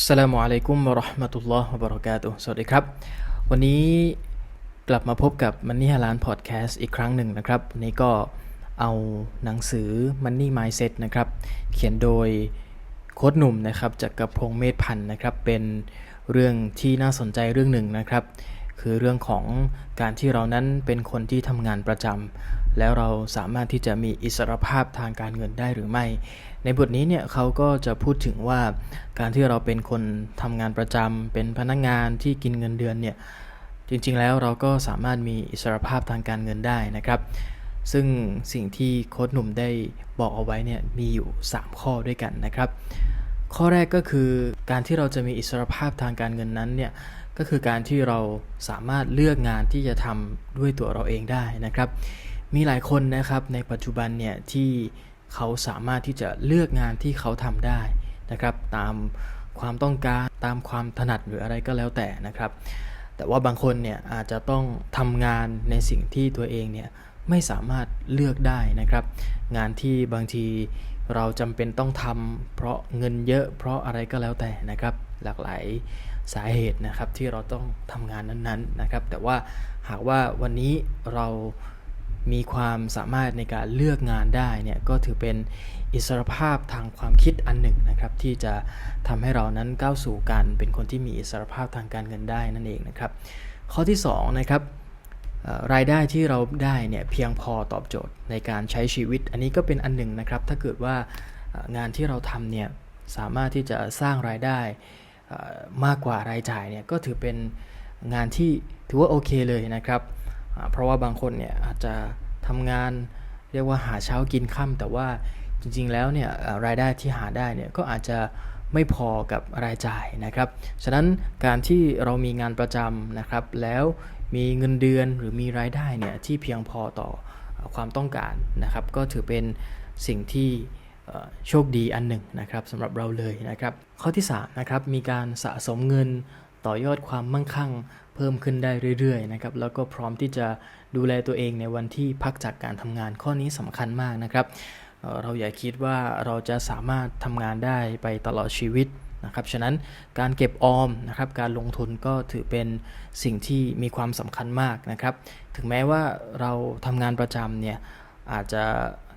สลามุอะลัยกุมวะราะห์มะตุลลอฮ์วะบะเราะกาตุสวัสดีครับ วันนี้กลับมาพบกับมันนี่ฮาลานพอดแคสต์อีกครั้งหนึ่งนะครับ วันนี้ก็เอาหนังสือ Money Mindset นะครับ เขียนโดยโค้ดหนุ่มนะครับจากกระพงเมธพันธ์นะครับ เป็นเรื่องที่น่าสนใจเรื่องหนึ่งนะครับ คือเรื่องของการที่เรานั้นเป็นคนที่ทำงานประจำแล้วเราสามารถที่จะมีอิสรภาพทางการเงินได้หรือไม่ ในบทนี้เนี่ยเขาก็จะพูดถึงว่าการที่เราเป็นคนทำงานประจำเป็นพนักงานที่กินเงินเดือนเนี่ยจริงๆแล้วเราก็สามารถมีอิสรภาพทางการเงินได้นะครับ ซึ่งสิ่งที่โค้ชหนุ่มได้บอกเอาไว้เนี่ยมีอยู่ 3 ข้อด้วยกันนะครับ ข้อแรกก็คือการที่เราจะมีอิสรภาพทางการเงินนั้นเนี่ย ก็คือการที่เราสามารถเลือกงานที่จะทำด้วยตัวเราเองได้นะครับ มีหลายคนนะครับในปัจจุบันเนี่ยที่เขาสามารถที่จะเลือกงานที่เขาทำได้นะครับ ตามความต้องการตามความถนัดหรืออะไรก็แล้วแต่นะครับ แต่ว่าบางคนเนี่ยอาจจะต้องทำงานในสิ่งที่ตัวเองเนี่ย ไม่สามารถเลือกได้นะครับ งานที่บางทีเราจำเป็นต้องทำเพราะเงินเยอะเพราะอะไรก็แล้วแต่นะครับ หลากหลายสาเหตุนะครับที่เราต้องทำงานนั้นๆนะครับ แต่ว่าหากว่าวันนี้เรามีความสามารถในการเลือกงานได้เนี่ยก็ถือเป็นอิสรภาพทางความคิดอันหนึ่งนะครับ ที่จะทำให้เรานั้นก้าวสู่การเป็นคนที่มีอิสรภาพทางการเงินได้นั่นเองนะครับ ข้อที่2นะครับ รายได้ที่เราได้เนี่ยเพียงพอตอบโจทย์ในการใช้ชีวิต อันนี้ก็เป็นอันหนึ่งนะครับ ถ้าเกิดว่างานที่เราทำเนี่ยสามารถที่จะสร้างรายได้มากกว่ารายจ่ายเนี่ยก็ถือเป็นงานที่ถือว่าโอเคเลยนะครับ เพราะว่าบางคนเนี่ยอาจจะทำงานเรียกว่าหาเช้ากินค่ำแต่ว่าจริงๆแล้วเนี่ยรายได้ที่หาได้เนี่ยก็อาจจะไม่พอกับรายจ่ายนะครับ ฉะนั้นการที่เรามีงานประจำนะครับ แล้ว มีเงินเดือนหรือมีรายได้เนี่ยที่เพียงพอต่อความต้องการนะครับ ก็ถือเป็นสิ่งที่โชคดีอันหนึ่งนะครับสำหรับเราเลยนะครับ ข้อที่3นะครับมีการสะสมเงินต่อยอดความมั่งคั่ง เพิ่มขึ้นได้เรื่อยๆนะครับแล้วก็พร้อมที่จะดูแลตัวเองในวันที่พักจากการทำงานข้อนี้สำคัญมากนะครับ เราอย่าคิดว่าเราจะสามารถทำงานได้ไปตลอดชีวิต นะครับ ฉะนั้นการเก็บออมนะครับ การลงทุนก็ถือเป็นสิ่งที่มีความสำคัญมากนะครับ ถึงแม้ว่าเราทำงานประจำเนี่ยอาจจะ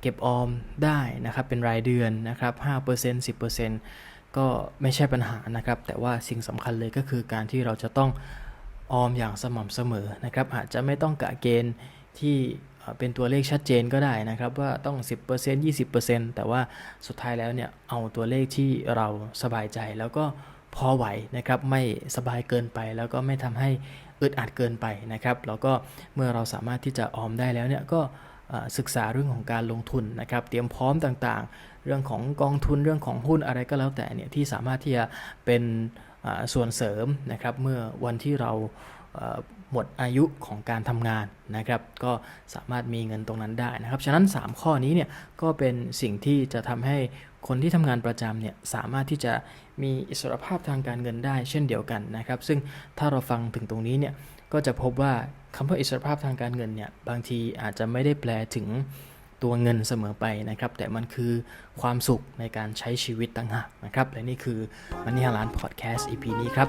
เก็บออมได้นะครับ เป็นรายเดือนนะครับ5% 10%ก็ไม่ใช่ปัญหานะครับ แต่ว่าสิ่งสำคัญเลยก็คือการที่เราจะต้องออมอย่างสม่ำเสมอนะครับ อาจจะไม่ต้องกะเกณฑ์ที่ เป็นตัวเลขชัดเจนก็ได้นะครับ ว่าต้อง 10% 20%แต่ว่าสุดท้ายแล้วเนี่ยเอาตัวเลขที่เราสบายใจแล้วก็พอไหวนะครับไม่สบายเกินไปแล้วก็ไม่ทำให้อึดอัดเกินไปนะครับ แล้วก็เมื่อเราสามารถที่จะออมได้แล้วเนี่ยก็ศึกษาเรื่องของการลงทุนนะครับ เตรียมพร้อมต่างๆ เรื่องของกองทุนเรื่องของหุ้นอะไรก็แล้วแต่เนี่ยที่สามารถที่จะเป็นส่วนเสริมนะครับ เมื่อวันที่เรา หมดอายุของการทำงานนะครับ ก็สามารถมีเงินตรงนั้นได้นะครับ ฉะนั้น 3 ข้อนี้เนี่ยก็เป็นสิ่งที่จะทำให้คนที่ทำงานประจำเนี่ยสามารถที่จะมีอิสรภาพทางการเงินได้เช่นเดียวกันนะครับ ซึ่งถ้าเราฟังถึงตรงนี้เนี่ยก็จะพบว่าคำว่าอิสรภาพทางการเงินเนี่ยบางทีอาจจะไม่ได้แปลถึงตัวเงินเสมอไปนะครับ แต่มันคือความสุขในการใช้ชีวิตต่างหากนะครับ และนี่คือมันนี่ฮาลานพอดแคสต์ EP นี้ครับ